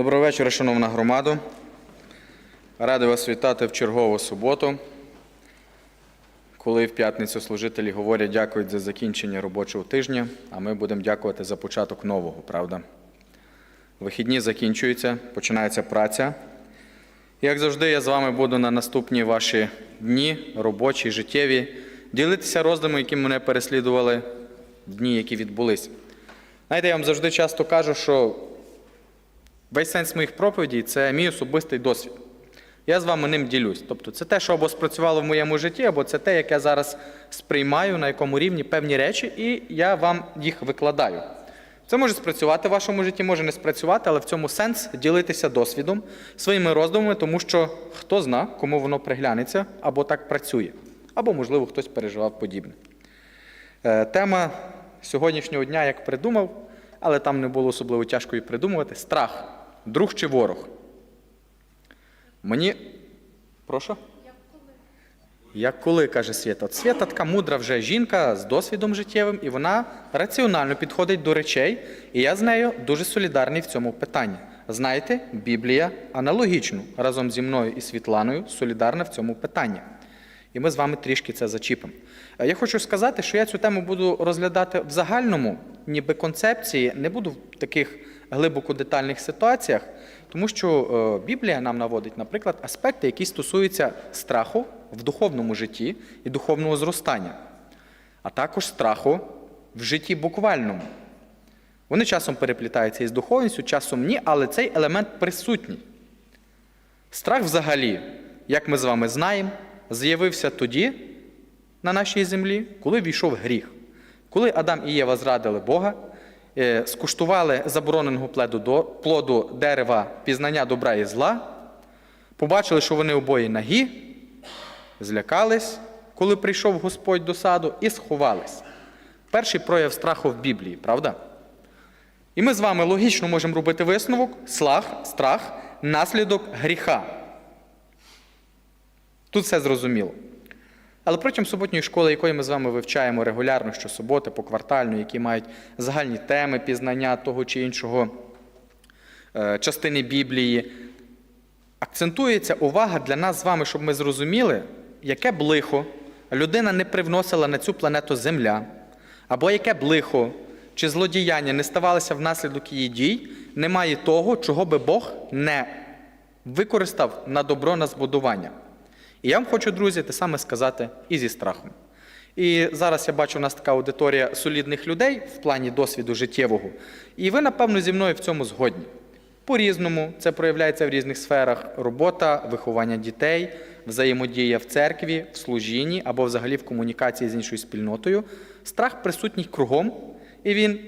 Доброго вечора, шановна громада. Радий вас вітати в чергову суботу, коли в п'ятницю служителі говорять дякують за закінчення робочого тижня, а ми будемо дякувати за початок нового, правда? Вихідні закінчуються, починається праця. Як завжди, я з вами буду на наступні ваші дні, робочі, життєві, ділитися роздумами, які мене переслідували дні, які відбулись. Знаєте, я вам завжди часто кажу, що весь сенс моїх проповідей це мій особистий досвід. Я з вами ним ділюсь. Тобто це те, що або спрацювало в моєму житті, або це те, як я зараз сприймаю, на якому рівні певні речі, і я вам їх викладаю. Це може спрацювати в вашому житті, може не спрацювати, але в цьому сенс ділитися досвідом, своїми роздумами, тому що хто зна, кому воно приглянеться, або так працює, або, можливо, хтось переживав подібне. Е, Тема сьогоднішнього дня, як придумав, але там не було особливо тяжко і придумувати страх, друг чи ворог. Мені. Прошу? Як коли, каже Свята. От Свята така мудра вже жінка з досвідом життєвим, і вона раціонально підходить до речей, і я з нею дуже солідарний в цьому питанні. Знаєте, Біблія аналогічно разом зі мною і Світланою солідарна в цьому питанні. І ми з вами трішки це зачіпимо. Е, Я хочу сказати, що я цю тему буду розглядати в загальному, ніби концепції, не буду в таких глибоко детальних ситуаціях, тому що е, Біблія нам наводить, наприклад, аспекти, які стосуються страху в духовному житті і духовного зростання, а також страху в житті буквальному. Вони часом переплітаються із духовністю, часом ні, але цей елемент присутній. Страх взагалі, як ми з вами знаємо, з'явився тоді на нашій землі, коли війшов гріх. Коли Адам і Єва зрадили Бога, скуштували забороненого плоду дерева пізнання добра і зла, побачили, що вони обоє нагі, злякались, коли прийшов Господь до саду, і сховались. Перший прояв страху в Біблії, правда? І ми з вами логічно можемо робити висновок: слах, страх, наслідок гріха. Тут все зрозуміло. Але протягом суботньої школи, якої ми з вами вивчаємо регулярно щосуботи, поквартально, які мають загальні теми пізнання того чи іншого е, частини Біблії, акцентується увага для нас з вами, щоб ми зрозуміли, яке б лихо людина не привносила на цю планету Земля, або яке б лихо чи злодіяння не ставалося внаслідок її дій, немає того, чого би Бог не використав на добро на збудування. І я вам хочу, друзі, те саме сказати і зі страхом. І зараз я бачу, у нас така аудиторія солідних людей в плані досвіду життєвого. І ви, напевно, зі мною в цьому згодні. По-різному це проявляється в різних сферах: робота, виховання дітей, взаємодія в церкві, в служінні або взагалі в комунікації з іншою спільнотою. Страх присутній кругом, і він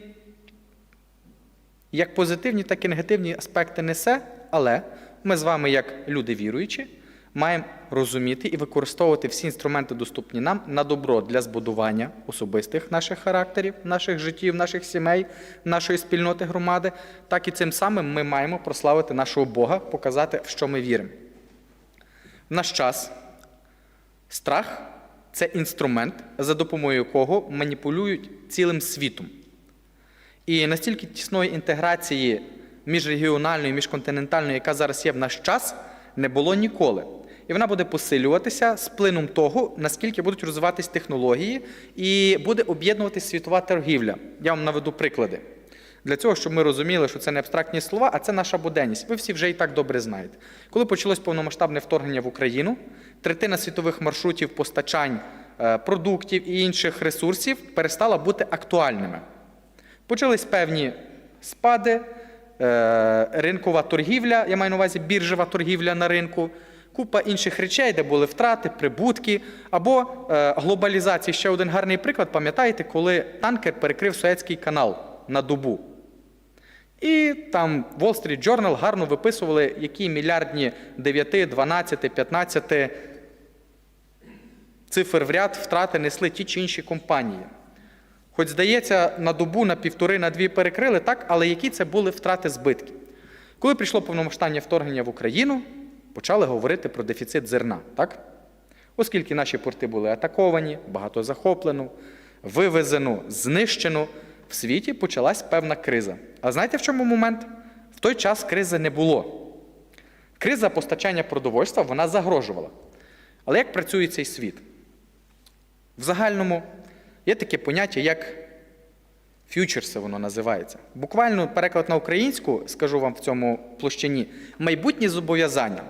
як позитивні, так і негативні аспекти несе, але ми з вами, як люди віруючі, маємо розуміти і використовувати всі інструменти, доступні нам на добро для збудування особистих наших характерів, наших життів, наших сімей, нашої спільноти громади, так і цим самим ми маємо прославити нашого Бога, показати, в що ми віримо. В наш час страх це інструмент, за допомогою якого маніпулюють цілим світом. І настільки тісної інтеграції міжрегіональної, міжконтинентальної, яка зараз є в наш час, не було ніколи. І вона буде посилюватися з плином того, наскільки будуть розвиватись технології, і буде об'єднуватись світова торгівля. Я вам наведу приклади. Для цього, щоб ми розуміли, що це не абстрактні слова, а це наша буденність. Ви всі вже і так добре знаєте. Коли почалось повномасштабне вторгнення в Україну, третина світових маршрутів постачань е, продуктів і інших ресурсів перестала бути актуальними. Почались певні спади, е, ринкова торгівля, я маю на увазі біржева торгівля на ринку, купа інших речей, де були втрати, прибутки, або е, глобалізації. Ще один гарний приклад, пам'ятаєте, коли танкер перекрив Суецький канал на добу. І там Wall Street Journal гарно виписували, які мільярдні 9, 12, 15 цифр в ряд втрати несли ті чи інші компанії. Хоч, здається, на добу, на півтори, на дві перекрили, так, але які це були втрати збитки? Коли прийшло повномасштабне вторгнення в Україну, почали говорити про дефіцит зерна, так? Оскільки наші порти були атаковані, багато захоплено, вивезено, знищено, в світі почалась певна криза. А знаєте, в чому момент? В той час кризи не було. Криза постачання продовольства вона загрожувала. Але як працює цей світ? В загальному є таке поняття, як ф'ючерси, воно називається. Буквально переклад на українську, скажу вам в цьому площині, майбутні зобов'язання.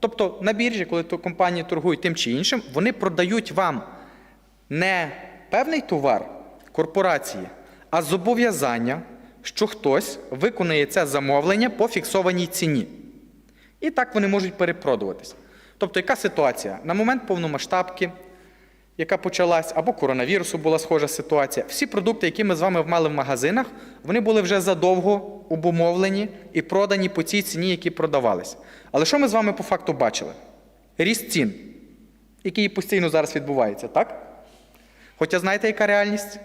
Тобто на біржі, коли компанії торгують тим чи іншим, вони продають вам не певний товар корпорації, а зобов'язання, що хтось виконує це замовлення по фіксованій ціні. І так вони можуть перепродуватись. Тобто, яка ситуація? На момент повномасштабки, яка почалась, або коронавірусу була схожа ситуація. Всі продукти, які ми з вами мали в магазинах, вони були вже задовго обумовлені і продані по цій ціні, які продавались. Але що ми з вами по факту бачили? Ріст цін, який постійно зараз відбувається, так? Хоча знаєте, яка реальність?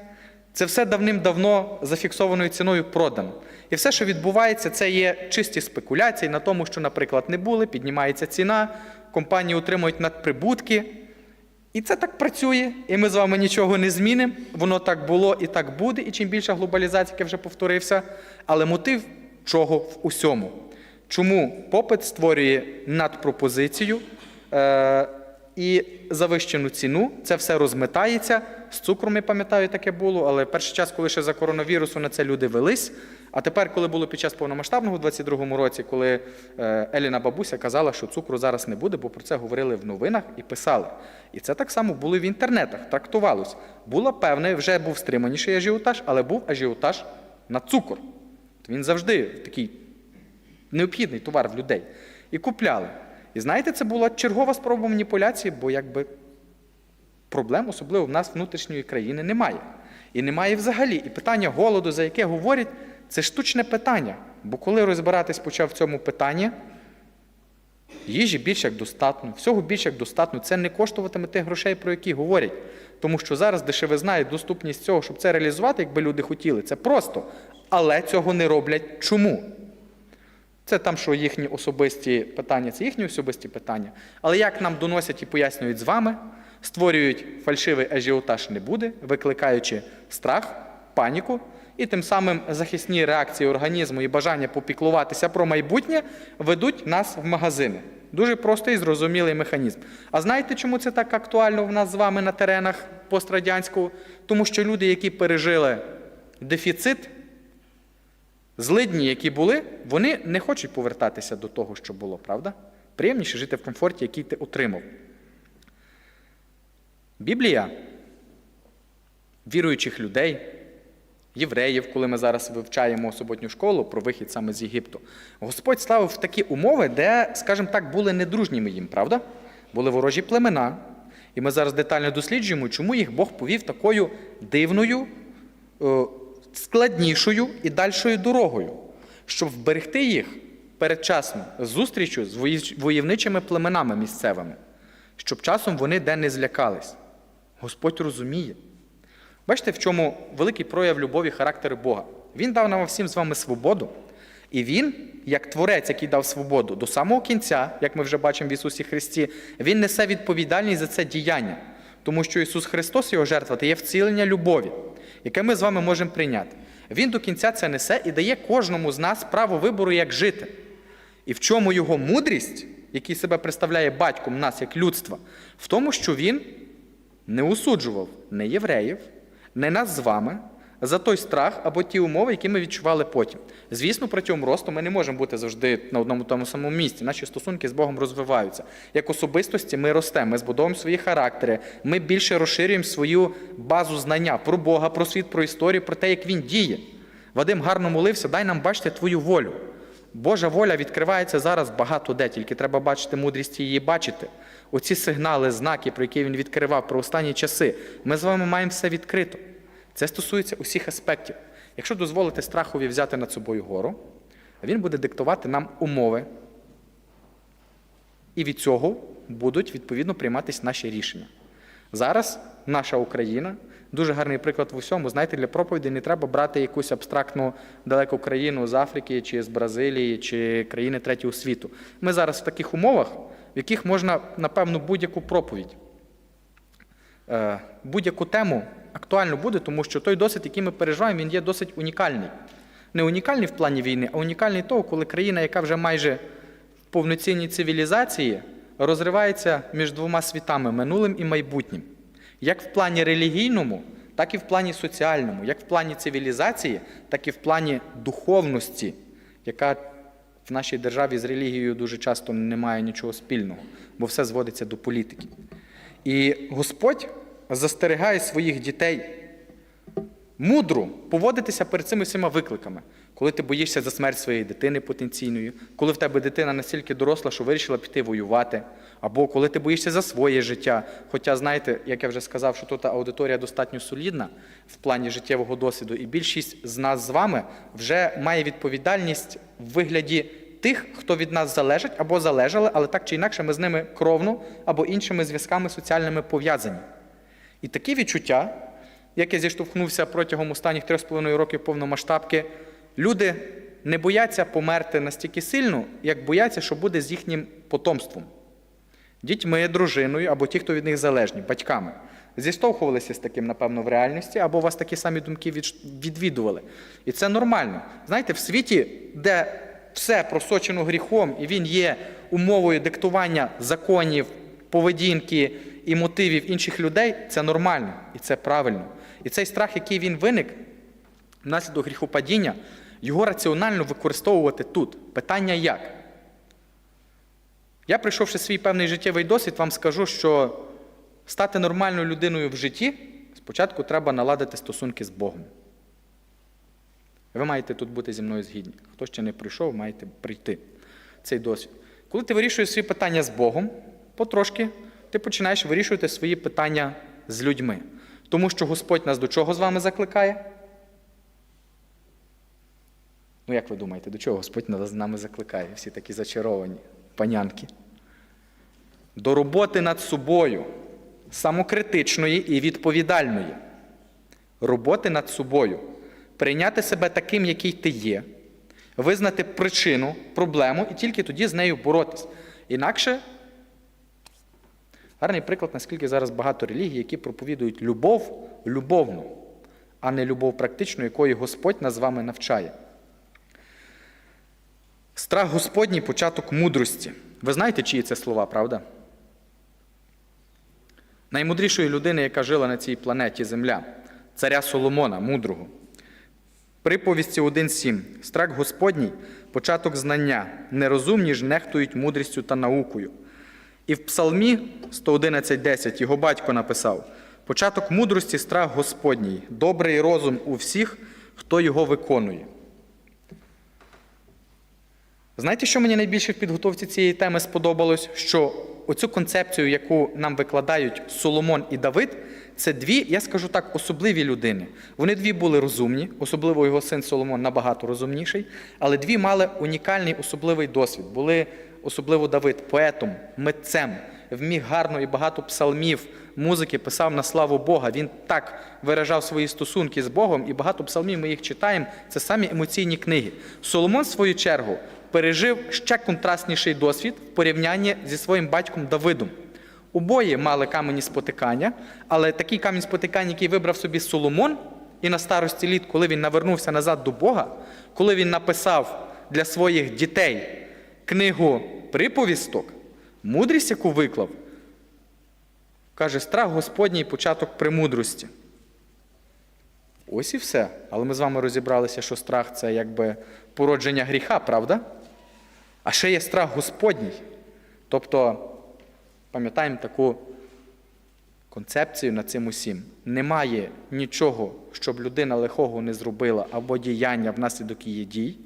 Це все давним-давно зафіксованою ціною продано. І все, що відбувається, це є чисті спекуляції на тому, що, наприклад, не були, піднімається ціна, компанії отримують надприбутки. І це так працює, і ми з вами нічого не змінимо. Воно так було і так буде. І чим більше глобалізація, я вже повторився. Але мотив чого в усьому? Чому попит створює надпропозицію е- і завищену ціну, це все розмитається. З цукром, я пам'ятаю, таке було, але перший час, коли ще за коронавірусу на це люди велись. А тепер, коли було під час повномасштабного у 22-му році, коли е, Еліна бабуся казала, що цукру зараз не буде, бо про це говорили в новинах і писали. І це так само було в інтернетах, трактувалось. Було певне, вже був стриманіший ажіотаж, але був ажіотаж на цукор. Він завжди такий необхідний товар в людей. І купляли. І знаєте, це була чергова спроба маніпуляції, бо якби проблем, особливо в нас внутрішньої країни, немає. І немає взагалі. І питання голоду, за яке говорять, це штучне питання. Бо коли розбиратись почав в цьому питанні, їжі більш як достатньо, всього більш як достатньо. Це не коштуватиме тих грошей, про які говорять. Тому що зараз дешевизна і доступність цього, щоб це реалізувати, якби люди хотіли, це просто. Але цього не роблять. Чому? Це там, що їхні особисті питання, це їхні особисті питання. Але як нам доносять і пояснюють з вами, створюють фальшивий ажіотаж не буде, викликаючи страх, паніку, і тим самим захисні реакції організму і бажання попіклуватися про майбутнє ведуть нас в магазини. Дуже простий зрозумілий механізм. А знаєте, чому це так актуально в нас з вами на теренах пострадянського? Тому що люди, які пережили дефіцит, злидні, які були, вони не хочуть повертатися до того, що було, правда? Приємніше жити в комфорті, який ти отримав. Біблія віруючих людей, євреїв, коли ми зараз вивчаємо суботню школу про вихід саме з Єгипту, Господь ставив в такі умови, де, скажімо так, були недружніми їм, правда? Були ворожі племена. І ми зараз детально досліджуємо, чому їх Бог повів такою дивною, е, складнішою і дальшою дорогою, щоб вберегти їх передчасно зустрічю з войовничими племенами місцевими, щоб часом вони де не злякались. Господь розуміє. Бачите, в чому великий прояв любові характеру Бога. Він дав нам всім з вами свободу, і Він, як Творець, який дав свободу до самого кінця, як ми вже бачимо в Ісусі Христі, Він несе відповідальність за це діяння. Тому що Ісус Христос, Його жертва, це є вцілення любові, яке ми з вами можемо прийняти. Він до кінця це несе і дає кожному з нас право вибору, як жити. І в чому його мудрість, який себе представляє батьком нас як людства, в тому, що він не усуджував не євреїв, не нас з вами за той страх або ті умови, які ми відчували потім. Звісно, протягом росту ми не можемо бути завжди на одному тому самому місці. Наші стосунки з Богом розвиваються. Як особистості ми ростемо, ми збудовуємо свої характери, ми більше розширюємо свою базу знання про Бога, про світ, про історію, про те, як він діє. Вадим гарно молився, дай нам бачити твою волю. Божа воля відкривається зараз багато де, тільки треба бачити мудрість її бачити. Оці сигнали, знаки, про які він відкривав про останні часи, ми з вами маємо все відкрито. Це стосується усіх аспектів. Якщо дозволити страхові взяти над собою гору, він буде диктувати нам умови, і від цього будуть відповідно прийматися наші рішення. Зараз наша Україна дуже гарний приклад в усьому. Знаєте, для проповіді не треба брати якусь абстрактну далеку країну з Африки чи з Бразилії чи країни третього світу. Ми зараз в таких умовах, в яких можна, напевно, будь-яку проповідь, е, будь-яку тему актуально буде, тому що той досвід, який ми переживаємо, він є досить унікальний. Не унікальний в плані війни, а унікальний того, коли країна, яка вже майже в повноцінній цивілізації, розривається між двома світами минулим і майбутнім. Як в плані релігійному, так і в плані соціальному, як в плані цивілізації, так і в плані духовності, яка в нашій державі з релігією дуже часто не має нічого спільного, бо все зводиться до політики. І Господь застерігає своїх дітей мудро поводитися перед цими всіма викликами, коли ти боїшся за смерть своєї дитини потенційної, коли в тебе дитина настільки доросла, що вирішила піти воювати, або коли ти боїшся за своє життя. Хоча, знаєте, як я вже сказав, що тут аудиторія достатньо солідна в плані життєвого досвіду, і більшість з нас з вами вже має відповідальність в вигляді тих, хто від нас залежить або залежали, але так чи інакше ми з ними кровно або іншими зв'язками соціальними пов'язані. І такі відчуття, як я зіштовхнувся протягом останніх 3,5 років повномасштабки, люди не бояться померти настільки сильно, як бояться, що буде з їхнім потомством. Дітьми, дружиною або ті, хто від них залежні, батьками. Зіштовхувалися з таким, напевно, в реальності, або вас такі самі думки від- відвідували. І це нормально. Знаєте, в світі, де все просочено гріхом, і він є умовою диктування законів, поведінки і мотивів інших людей, це нормально і це правильно. І цей страх, який він виник внаслідок гріхопадіння, його раціонально використовувати тут. Питання як? Я, пройшовши свій певний життєвий досвід, вам скажу, що стати нормальною людиною в житті спочатку треба наладити стосунки з Богом. Ви маєте тут бути зі мною згідні. Хто ще не прийшов, маєте прийти цей досвід. Коли ти вирішуєш свої питання з Богом, потрошки ти починаєш вирішувати свої питання з людьми. Тому що Господь нас до чого з вами закликає? Ну, як ви думаєте, до чого Господь нас з нами закликає? Всі такі зачаровані панянки. До роботи над собою, самокритичної і відповідальної. Роботи над собою. Прийняти себе таким, який ти є, визнати причину, проблему і тільки тоді з нею боротись. Інакше, гарний приклад, наскільки зараз багато релігій, які проповідують любов любовну, а не любов практичну, якої Господь нас з вами навчає. Страх Господній початок мудрості. Ви знаєте, чиї це слова, правда? Наймудрішої людини, яка жила на цій планеті Земля, царя Соломона, мудрого. Приповісті 1.7. Страх Господній початок знання. Нерозумні ж нехтують мудрістю та наукою. І в Псалмі 111.10 його батько написав: початок мудрості страх Господній, добрий розум у всіх, хто його виконує. Знаєте, що мені найбільше в підготовці цієї теми сподобалось? Що оцю концепцію, яку нам викладають Соломон і Давид, це дві, я скажу так, особливі людини. Вони дві були розумні, особливо його син Соломон набагато розумніший, але дві мали унікальний особливий досвід. Були особливо Давид поетом, митцем, вміг гарно і багато псалмів, музики писав на славу Бога. Він так виражав свої стосунки з Богом, і багато псалмів ми їх читаємо. Це самі емоційні книги. Соломон, в свою чергу, пережив ще контрастніший досвід в порівнянні зі своїм батьком Давидом. Обоє мали камені спотикання, але такий камінь спотикання, який вибрав собі Соломон, і на старості літ, коли він навернувся назад до Бога, коли він написав для своїх дітей книгу приповісток, мудрість, яку виклав, каже, страх Господній початок премудрості. Ось і все. Але ми з вами розібралися, що страх це якби породження гріха, правда? А ще є страх Господній. Тобто, пам'ятаємо таку концепцію над цим усім. Немає нічого, щоб людина лихого не зробила або діяння внаслідок її дій,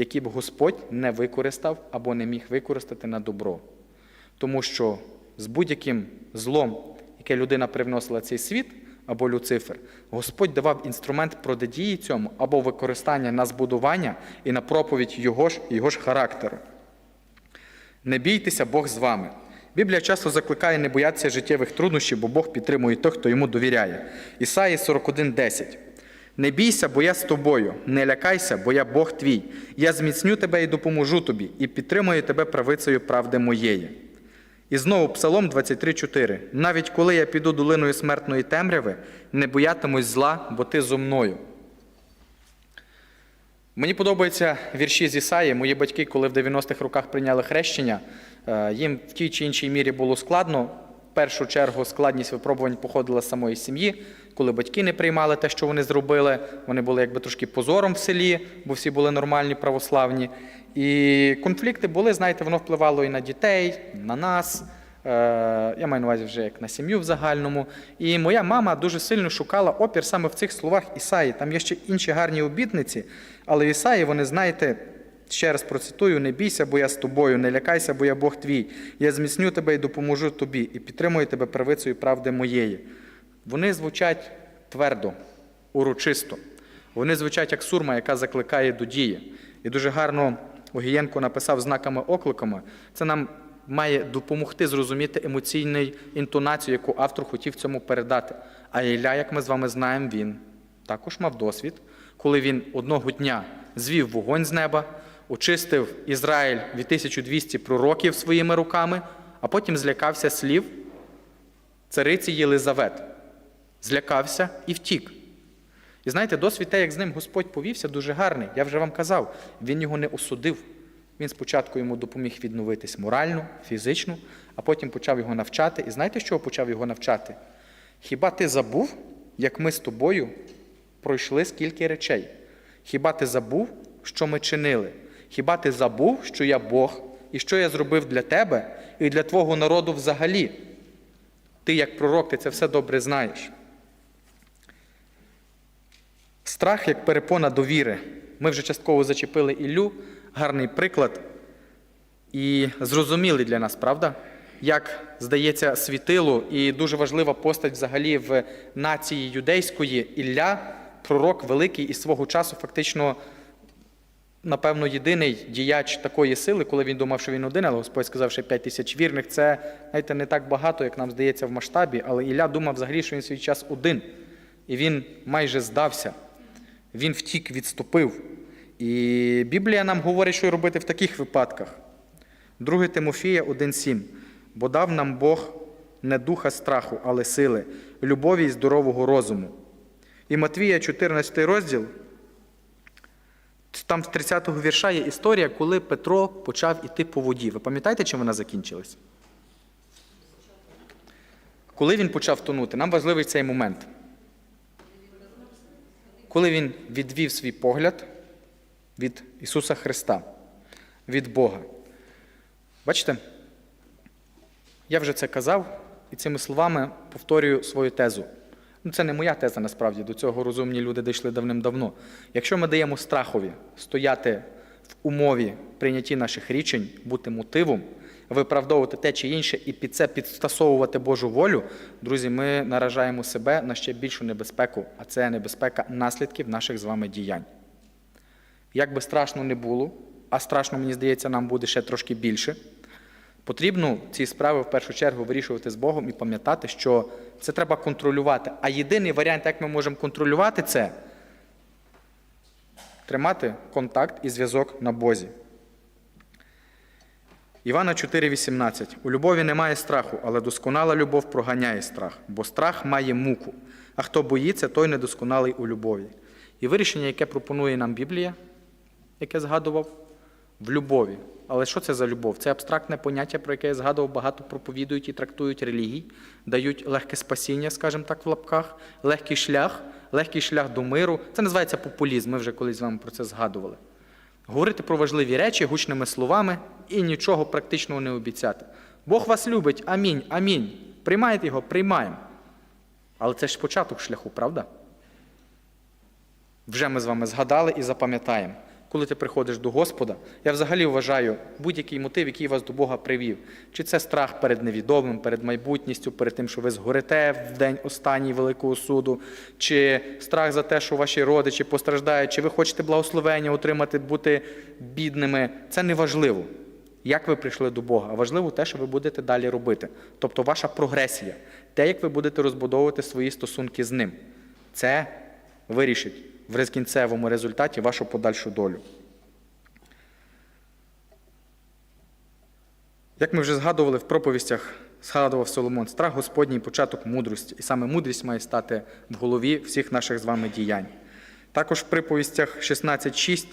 які б Господь не використав або не міг використати на добро. Тому що з будь-яким злом, яке людина привносила цей світ, або Люцифер, Господь давав інструмент протидії цьому або використання на збудування і на проповідь його ж, його ж характеру. Не бійтеся, Бог з вами. Біблія часто закликає не боятися життєвих труднощів, бо Бог підтримує тих, хто йому довіряє. Ісаї 41:10. Не бійся, бо я з тобою, не лякайся, бо я Бог твій. Я зміцню тебе і допоможу тобі, і підтримую тебе правицею правди моєї. І знову Псалом 23,4. Навіть коли я піду долиною смертної темряви, не боятимусь зла, бо ти зо мною. Мені подобаються вірші з Ісаї. Мої батьки, коли в 90-х роках прийняли хрещення, е, їм в тій чи іншій мірі було складно. Першу чергу складність випробувань походила з самої сім'ї, коли батьки не приймали те, що вони зробили. Вони були якби трошки позором в селі, бо всі були нормальні, православні. І конфлікти були, знаєте, воно впливало і на дітей, на нас. Е, Я маю на увазі вже як на сім'ю в загальному. І моя мама дуже сильно шукала опір саме в цих словах Ісаї. Там є ще інші гарні обітниці, але Ісаї вони, знаєте, ще раз процитую: не бійся, бо я з тобою, не лякайся, бо я Бог твій. Я зміцню тебе і допоможу тобі, і підтримую тебе правицею правди моєї. Вони звучать твердо, урочисто. Вони звучать як сурма, яка закликає до дії. І дуже гарно Огієнко написав знаками окликами. Це нам має допомогти зрозуміти емоційну інтонацію, яку автор хотів цьому передати. А Ілля, як ми з вами знаємо, він також мав досвід, коли він одного дня звів вогонь з неба, очистив Ізраїль від 1200 пророків своїми руками, а потім злякався слів цариці Єлизавет. Злякався і втік. І знаєте, досвід те, як з ним Господь повівся, дуже гарний. Я вже вам казав, він його не осудив. Він спочатку йому допоміг відновитись морально, фізично, а потім почав його навчати. І знаєте, чого почав його навчати? Хіба ти забув, як ми з тобою пройшли скільки речей? Хіба ти забув, що ми чинили? Хіба ти забув, що я Бог, і що я зробив для тебе і для твого народу взагалі? Ти, як пророк, ти це все добре знаєш. Страх як перепона довіри. Ми вже частково зачепили Іллю, гарний приклад і зрозумілий для нас, правда? Як здається, світило і дуже важлива постать взагалі в нації юдейської Ілля, пророк великий і свого часу, фактично, напевно, єдиний діяч такої сили, коли він думав, що він один, але Господь сказав, що 5 тисяч вірних. Це, знаєте, не так багато, як нам здається, в масштабі, але Ілля думав взагалі, що він свій час один. І він майже здався. Він втік, відступив. І Біблія нам говорить, що робити в таких випадках. 2 Тимофія 1,7. Бо дав нам Бог не духа страху, але сили, любові і здорового розуму. І Матвія, 14 розділ, там з 30-го вірша є історія, коли Петро почав іти по воді. Ви пам'ятаєте, чим вона закінчилась? Коли він почав тонути, нам важливий цей момент. Коли він відвів свій погляд від Ісуса Христа, від Бога. Бачите? Я вже це казав і цими словами повторюю свою тезу. Ну, це не моя теза насправді, до цього розумні люди дійшли давним-давно. Якщо ми даємо страхові стояти в умові прийнятті наших рішень, бути мотивом, виправдовувати те чи інше і під це підстасовувати Божу волю, друзі, ми наражаємо себе на ще більшу небезпеку, а це небезпека наслідків наших з вами діянь. Як би страшно не було, а страшно, мені здається, нам буде ще трошки більше. Потрібно ці справи в першу чергу вирішувати з Богом і пам'ятати, що це треба контролювати. А єдиний варіант, як ми можемо контролювати це, тримати контакт і зв'язок на Бозі. Івана 4,18. У любові немає страху, але досконала любов проганяє страх, бо страх має муку. А хто боїться, той недосконалий у любові. І вирішення, яке пропонує нам Біблія, яке згадував, в любові. Але що це за любов? Це абстрактне поняття, про яке я згадував, багато проповідують і трактують релігій, дають легке спасіння, скажімо так, в лапках, легкий шлях, легкий шлях до миру. Це називається популізм. Ми вже колись з вами про це згадували. Говорити про важливі речі гучними словами і нічого практичного не обіцяти. Бог вас любить, амінь, амінь. Приймаєте його, приймаємо. Але це ж початок шляху, правда? Вже ми з вами згадали і запам'ятаємо. Коли ти приходиш до Господа, я взагалі вважаю будь-який мотив, який вас до Бога привів. Чи це страх перед невідомим, перед майбутністю, перед тим, що ви згорите в день останній Великого суду, чи страх за те, що ваші родичі постраждають, чи ви хочете благословення отримати, бути бідними. Це не важливо, як ви прийшли до Бога, а важливо те, що ви будете далі робити. Тобто ваша прогресія, те, як ви будете розбудовувати свої стосунки з ним. Це вирішить в кінцевому результаті вашу подальшу долю. Як ми вже згадували в проповістях, згадував Соломон, страх Господній початок мудрості, і саме мудрість має стати в голові всіх наших з вами діянь. Також в приповістях 16.6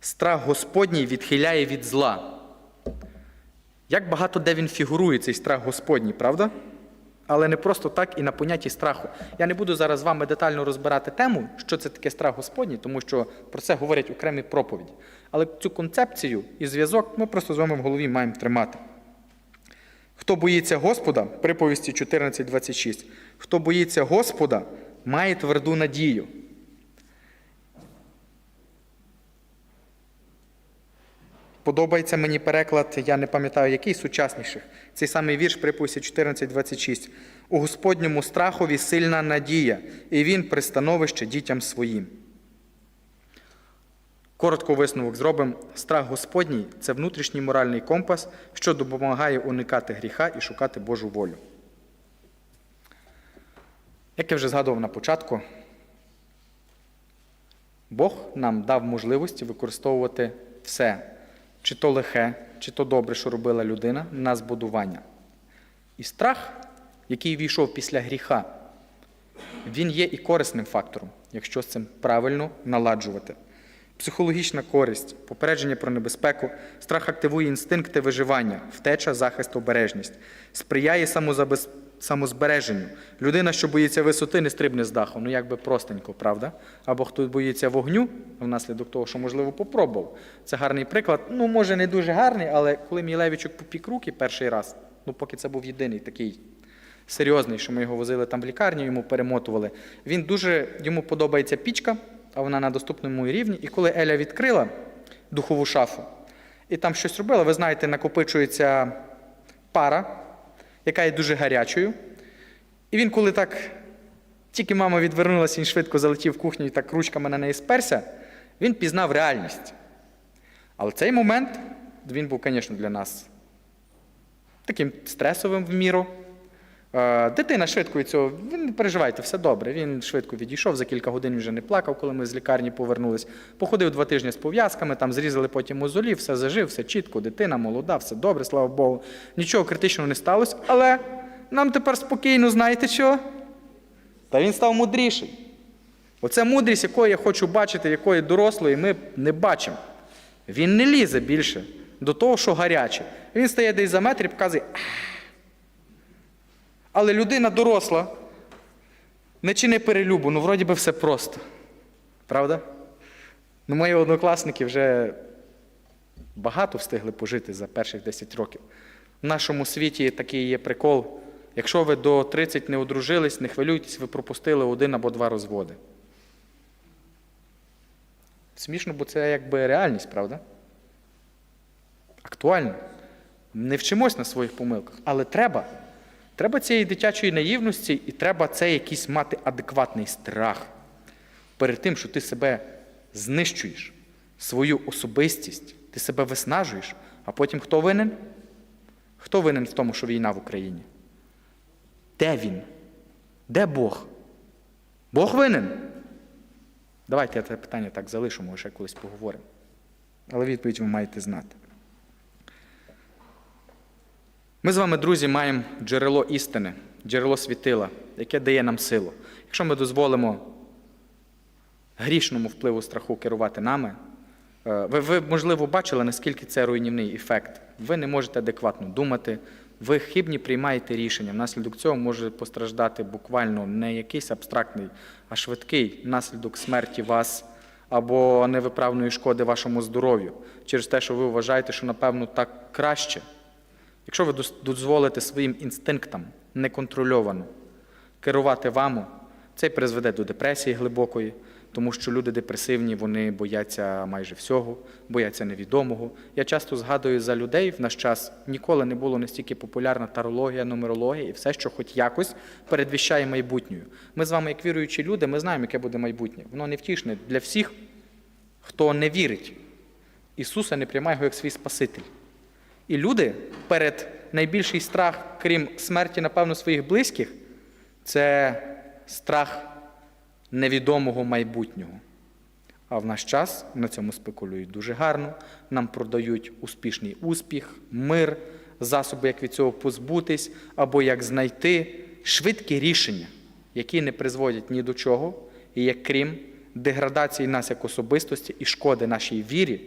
Страх Господній відхиляє від зла. Як багато де він фігурує, цей страх Господній, правда? Але не просто так і на понятті страху. Я не буду зараз з вами детально розбирати тему, що це таке страх Господній, тому що про це говорять окремі проповіді. Але цю концепцію і зв'язок ми просто з вами в голові маємо тримати. Хто боїться Господа, приповісті 14.26, хто боїться Господа, має тверду надію. Подобається мені переклад, я не пам'ятаю, який сучасніших. Цей самий вірш приповісті 14.26. У Господньому страхові сильна надія, і він пристановище дітям своїм. Коротко висновок зробимо. Страх Господній це внутрішній моральний компас, що допомагає уникати гріха і шукати Божу волю. Як я вже згадував на початку, Бог нам дав можливості використовувати все, чи то лихе, чи то добре, що робила людина, на збудування. І страх, який війшов після гріха, він є і корисним фактором, якщо з цим правильно наладжувати. Психологічна користь, попередження про небезпеку, страх активує інстинкти виживання, втеча, захист, обережність, сприяє самозабез... самозбереженню. Людина, що боїться висоти, не стрибне з даху. Ну якби простенько, правда? Або хто боїться вогню, внаслідок того, що, можливо, попробував. Це гарний приклад. Ну, може, не дуже гарний, але коли мій Левічок попік руки перший раз, ну поки це був єдиний такий серйозний, що ми його возили там в лікарню, йому перемотували. Він дуже йому подобається пічка, а вона на доступному рівні. І коли Еля відкрила духову шафу і там щось робила, ви знаєте, накопичується пара, яка є дуже гарячою. І він, коли так, тільки мама відвернулася, він швидко залетів в кухню і так ручками на неї сперся, він пізнав реальність. Але цей момент він був, звісно, для нас таким стресовим в міру. Е, Дитина швидко від цього, ви не переживайте, все добре. Він швидко відійшов, за кілька годин вже не плакав, коли ми з лікарні повернулись. Походив два тижні з пов'язками, там зрізали потім мозолі, все зажив, все чітко, дитина молода, все добре, слава Богу. Нічого критичного не сталося, але нам тепер спокійно, знаєте що? Та він став мудріший. Оце мудрість, якої я хочу бачити, якої дорослої ми не бачимо. Він не лізе більше до того, що гаряче. Він стає десь за метр і показує. Але людина доросла, не чини перелюбу, ну вроді би все просто. Правда? Ну, мої однокласники вже багато встигли пожити за перших 10 років. В нашому світі такий є прикол. Якщо ви до 30 не одружились, не хвилюйтесь, ви пропустили один або два розводи. Смішно, бо це якби реальність, правда? Актуально. Не вчимось на своїх помилках, але треба. Треба цієї дитячої наївності, і треба це якийсь мати адекватний страх перед тим, що ти себе знищуєш, свою особистість, ти себе виснажуєш, а потім хто винен? Хто винен в тому, що війна в Україні? Де він? Де Бог? Бог винен? Давайте я це питання так залишу, може, ще колись поговоримо. Але відповідь ви маєте знати. Ми з вами, друзі, маємо джерело істини, джерело світила, яке дає нам силу. Якщо ми дозволимо грішному впливу страху керувати нами, е, ви, ви, можливо, бачили, наскільки це руйнівний ефект. Ви не можете адекватно думати, ви хибні приймаєте рішення. Внаслідок цього може постраждати буквально не якийсь абстрактний, а швидкий наслідок смерті вас або невиправної шкоди вашому здоров'ю через те, що ви вважаєте, що напевно так краще. Якщо ви дозволите своїм інстинктам неконтрольовано керувати вами, це призведе до депресії глибокої, тому що люди депресивні, вони бояться майже всього, бояться невідомого. Я часто згадую за людей в наш час ніколи не було настільки популярна тарологія, нумерологія і все, що хоч якось передвіщає майбутньою. Ми з вами, як віруючі люди, ми знаємо, яке буде майбутнє. Воно невтішне для всіх, хто не вірить. Ісуса не приймає його як свій Спаситель. І люди перед найбільший страх, крім смерті, напевно, своїх близьких, це страх невідомого майбутнього. А в наш час на цьому спекулюють дуже гарно. Нам продають успішний успіх, мир, засоби, як від цього позбутись, або як знайти швидкі рішення, які не призводять ні до чого, і як крім деградації нас як особистості і шкоди нашій вірі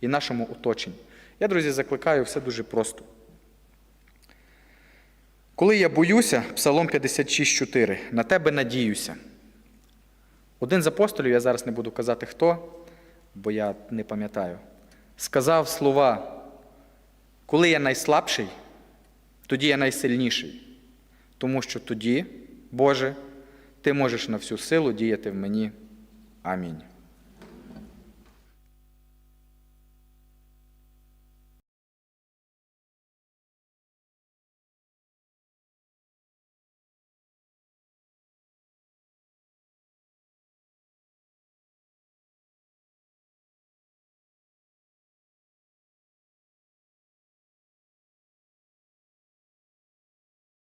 і нашому оточенню. Я, друзі, закликаю все дуже просто. Коли я боюся, Псалом 56,4, на тебе надіюся. Один з апостолів, я зараз не буду казати хто, бо я не пам'ятаю, сказав слова: коли я найслабший, тоді я найсильніший. Тому що тоді, Боже, Ти можеш на всю силу діяти в мені. Амінь.